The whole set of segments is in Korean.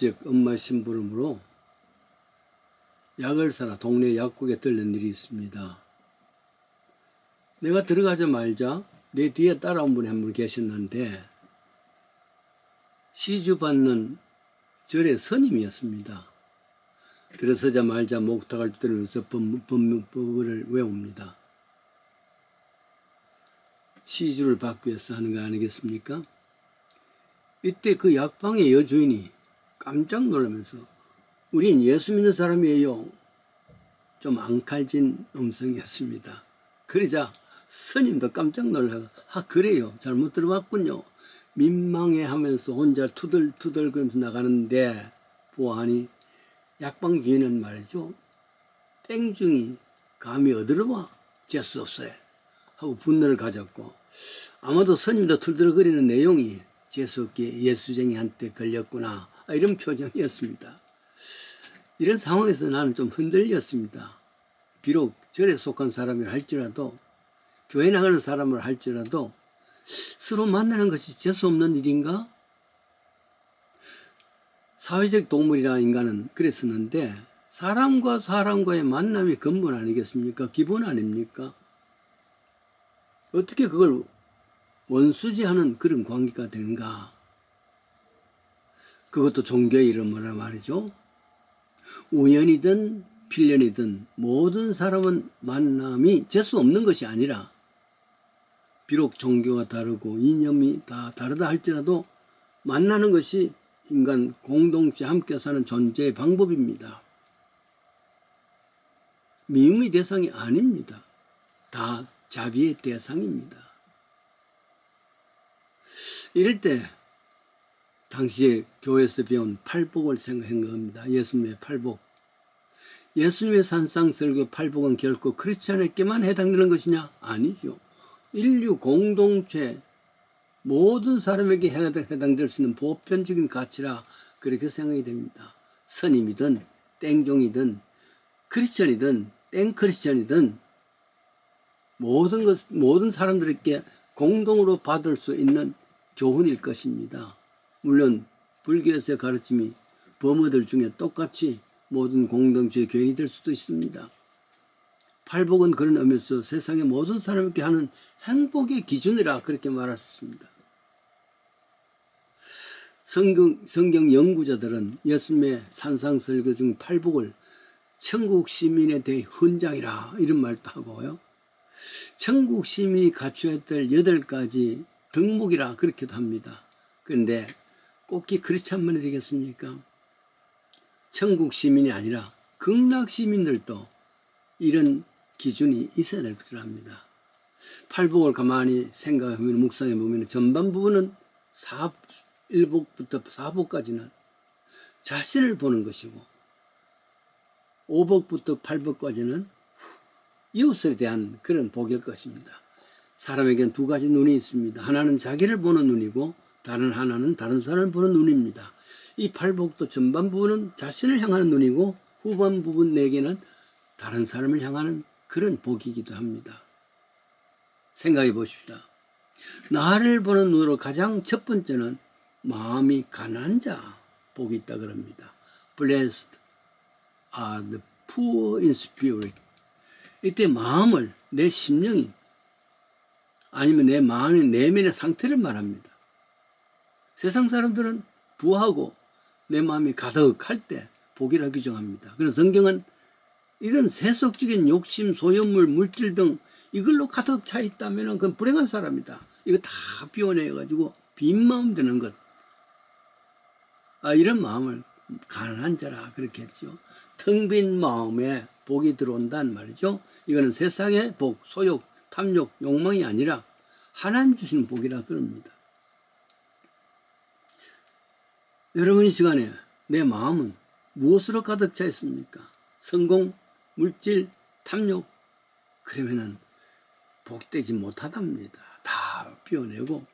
일찍 엄마 심부름으로 약을 사러 동네 약국에 들른 일이 있습니다. 내가 들어가자마자 내 뒤에 따라온 분이 한 분 계셨는데 시주 받는 절의 스님이었습니다. 들어서자마자 목탁을 두드리면서 법- 법- 법을 외웁니다. 시주를 받기 위해서 하는 거 아니겠습니까? 이때 그 약방의 여주인이 깜짝 놀라면서 우린 예수 믿는 사람이에요. 좀 앙칼진 음성이었습니다. 그러자 스님도 깜짝 놀라가 아 그래요 잘못 들어봤군요. 민망해 하면서 혼자 투덜투덜 그러면서 나가는데 보아하니 약방 주인은 말이죠. 땡중이 감히 어디로 와? 재수 없어요. 하고 분노를 가졌고 아마도 스님도 툴툴거리는 내용이 재수없게 예수쟁이한테 걸렸구나 아, 이런 표정이었습니다. 이런 상황에서 나는 좀 흔들렸습니다. 비록 절에 속한 사람이라 할지라도 교회 나가는 사람을 할지라도 서로 만나는 것이 재수없는 일인가? 사회적 동물이라 인간은 그랬었는데 사람과 사람과의 만남이 근본 아니겠습니까? 기본 아닙니까? 어떻게 그걸 원수지하는 그런 관계가 되는가? 그것도 종교의 이름으로 말이죠. 우연이든 필연이든 모든 사람은 만남이 재수 없는 것이 아니라 비록 종교가 다르고 이념이 다 다르다 할지라도 만나는 것이 인간 공동체 함께 사는 존재의 방법입니다. 미움의 대상이 아닙니다. 다 자비의 대상입니다. 이럴 때 당시에 교회에서 배운 팔복을 생각한 겁니다. 예수님의 팔복. 예수님의 산상설교 팔복은 결코 크리스찬에게만 해당되는 것이냐? 아니죠. 인류 공동체 모든 사람에게 해당될 수 있는 보편적인 가치라 그렇게 생각이 됩니다. 선임이든 땡종이든 크리스천이든 땡크리스천이든 모든 것 모든 사람들에게 공동으로 받을 수 있는 교훈일 것입니다. 물론 불교에서의 가르침이 범어들 중에 똑같이 모든 공동체의 교인이 될 수도 있습니다. 팔복은 그런 의미에서 세상의 모든 사람에게 하는 행복의 기준이라 그렇게 말할 수 있습니다. 성경, 성경 연구자들은 예수님의 산상설교 중 팔복을 천국 시민에 대해 헌장이라 이런 말도 하고요. 천국 시민이 갖춰야 될 여덟 가지 덕목이라 그렇게도 합니다. 그런데 꼭히 크리스찬만이 되겠습니까? 천국 시민이 아니라 극락 시민들도 이런 기준이 있어야 될 것을 합니다. 팔복을 가만히 생각하면 묵상해 보면 전반 부분은 사, 1복부터 4복까지는 자신을 보는 것이고 5복부터 8복까지는 이웃에 대한 그런 복일 것입니다. 사람에게는 두 가지 눈이 있습니다. 하나는 자기를 보는 눈이고 다른 하나는 다른 사람을 보는 눈입니다. 이 팔복도 전반 부분은 자신을 향하는 눈이고 후반 부분 네 개는 다른 사람을 향하는 그런 복이기도 합니다. 생각해 보십시다. 나를 보는 눈으로 가장 첫 번째는 마음이 가난한 자 복이 있다 그럽니다. Blessed are the poor in spirit. 이때 마음을 내 심령이 아니면 내 마음의 내면의 상태를 말합니다. 세상 사람들은 부하고 내 마음이 가득할 때 복이라 규정합니다. 그래서 성경은 이런 세속적인 욕심, 소유물, 물질 등 이걸로 가득 차 있다면 그건 불행한 사람이다. 이거 다 비워내가지고 빈 마음 되는 것. 아, 이런 마음을 가난한 자라 그렇게 했죠. 텅 빈 마음에 복이 들어온다는 말이죠. 이거는 세상의 복, 소욕, 탐욕, 욕망이 아니라 하나님 주시는 복이라 그럽니다. 여러분 이 시간에 내 마음은 무엇으로 가득 차 있습니까? 성공, 물질, 탐욕 그러면은 복되지 못하답니다. 다 비워내고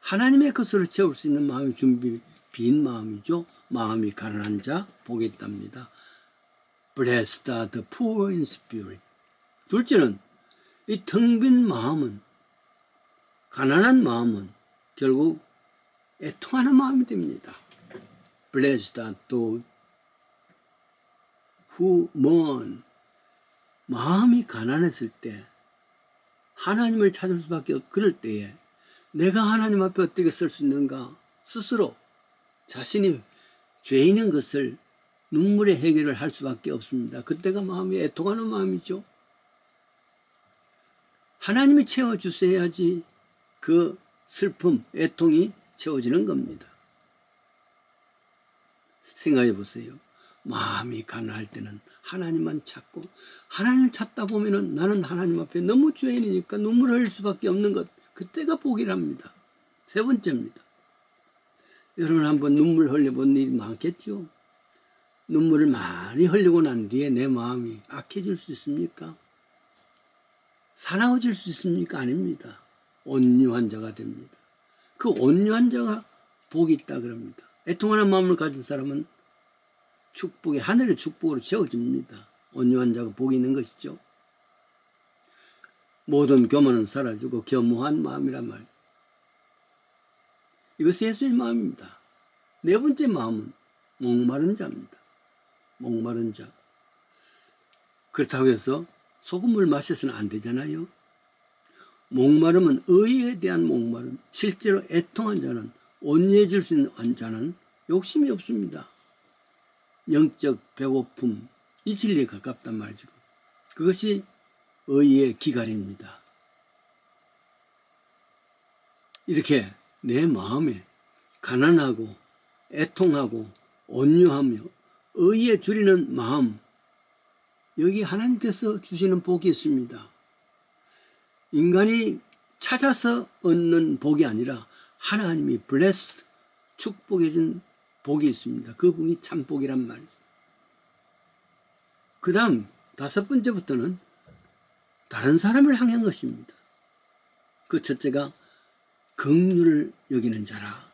하나님의 것으로 채울 수 있는 마음의 준비 빈 마음이죠. 마음이 가난한 자 복이 있답니다. Blessed are the poor in spirit. 둘째는 이 텅 빈 마음은 가난한 마음은 결국 애통하는 마음이 됩니다. Blessed are those who mourn. 마음이 가난했을 때 하나님을 찾을 수밖에 없 그럴 때에 내가 하나님 앞에 어떻게 쓸수 있는가 스스로 자신이 죄인인 것을 눈물의 해결을 할 수밖에 없습니다. 그때가 마음이 애통하는 마음이죠. 하나님이 채워주셔야지 그 슬픔, 애통이 채워지는 겁니다. 생각해 보세요. 마음이 가난할 때는 하나님만 찾고 하나님을 찾다 보면은 나는 하나님 앞에 너무 죄인이니까 눈물을 흘릴 수밖에 없는 것 그때가 복이랍니다. 세 번째입니다. 여러분 한번 눈물 흘려본 일이 많겠죠? 눈물을 많이 흘리고 난 뒤에 내 마음이 악해질 수 있습니까? 사나워질 수 있습니까? 아닙니다. 온유한 자가 됩니다. 그 온유한 자가 복이 있다 그럽니다. 애통하는 마음을 가진 사람은 축복이 하늘의 축복으로 채워집니다. 온유한 자가 복이 있는 것이죠. 모든 교만은 사라지고 겸허한 마음이란 말. 이것이 예수의 마음입니다. 네 번째 마음은 목마른 자입니다. 목마른 자. 그렇다고 해서 소금을 마셔서는 안 되잖아요. 목마름은 의에 대한 목마름. 실제로 애통한 자는 온유해질 수 있는 자는 욕심이 없습니다. 영적 배고픔, 이 진리에 가깝단 말이죠. 그것이 의의 기갈입니다. 이렇게 내 마음에 가난하고 애통하고 온유하며 의에 줄이는 마음, 여기 하나님께서 주시는 복이 있습니다. 인간이 찾아서 얻는 복이 아니라 하나님이 블레스 축복해 준 복이 있습니다. 그 복이 참 복이란 말이죠. 그 다음 다섯 번째부터는 다른 사람을 향한 것입니다. 그 첫째가 긍휼을 여기는 자라.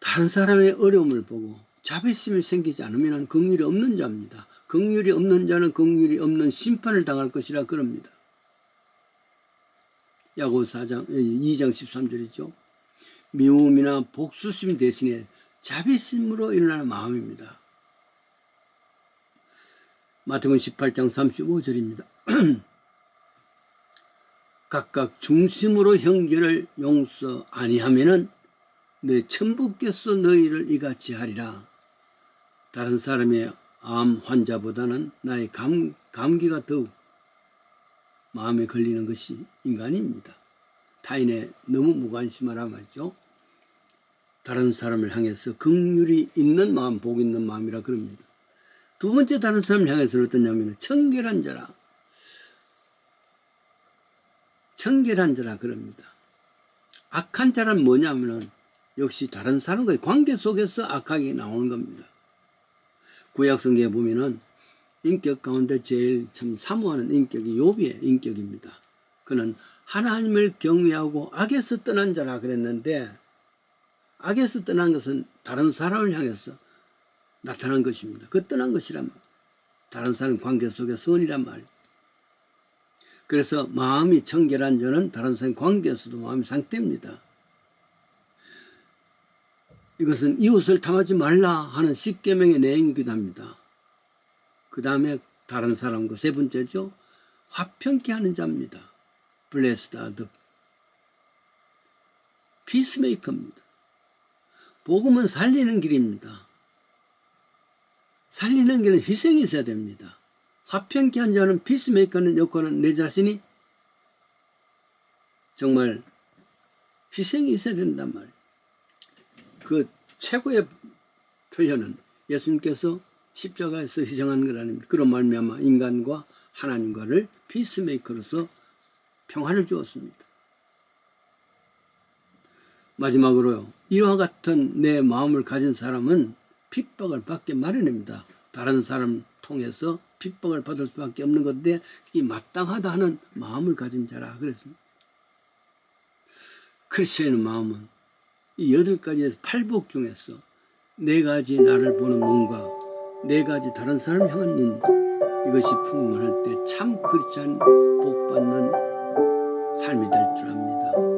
다른 사람의 어려움을 보고 자비심이 생기지 않으면 긍휼이 없는 자입니다. 긍휼이 없는 자는 긍휼이 없는 심판을 당할 것이라 그럽니다. 야고 4장 2장 13절이죠. 미움이나 복수심 대신에 자비심으로 일어나는 마음입니다. 마태복음 18장 35절입니다. 각각 중심으로 형제를 용서 아니하면은 내 천부께서 너희를 이같이 하리라. 다른 사람의 암 환자보다는 나의 감, 감기가 더욱 마음에 걸리는 것이 인간입니다. 타인에 너무 무관심하라 말이죠. 다른 사람을 향해서 긍휼이 있는 마음, 복 있는 마음이라 그럽니다. 두 번째 다른 사람을 향해서는 어떠냐면 청결한 자라. 청결한 자라 그럽니다. 악한 자란 뭐냐면은 역시 다른 사람과의 관계 속에서 악하게 나오는 겁니다. 구약성경에 보면은 인격 가운데 제일 참 사모하는 인격이 요비의 인격입니다. 그는 하나님을 경외하고 악에서 떠난 자라 그랬는데 악에서 떠난 것은 다른 사람을 향해서 나타난 것입니다. 그 떠난 것이란 말. 다른 사람 관계 속의 선이란 말이에요. 그래서 마음이 청결한 자는 다른 사람 관계에서도 마음이 상태입니다. 이것은 이웃을 탐하지 말라 하는 십계명의 내용이기도 합니다. 그 다음에 다른 사람과 세 번째죠. 화평케 하는 자입니다. Blessed are the peacemaker입니다. 복음은 살리는 길입니다. 살리는 길은 희생이 있어야 됩니다. 화평케 한 자는 피스메이커는 역할은 내 자신이 정말 희생이 있어야 된단 말이에요. 그 최고의 표현은 예수님께서 십자가에서 희생한 것 아닙니까? 그런 말미암아 인간과 하나님과를 피스메이커로서 평화를 주었습니다. 마지막으로요. 이와 같은 내 마음을 가진 사람은 핍박을 받게 마련입니다. 다른 사람 통해서 핍박을 받을 수밖에 없는 건데 이 마땅하다 하는 마음을 가진 자라 그랬습니다. 크리스천의 마음은 이 여덟 가지에서 팔복 중에서 네 가지 나를 보는 눈과 네 가지 다른 사람 향한 눈 이것이 풍만할 때 참 크리스천 복 삶이 될 줄 압니다.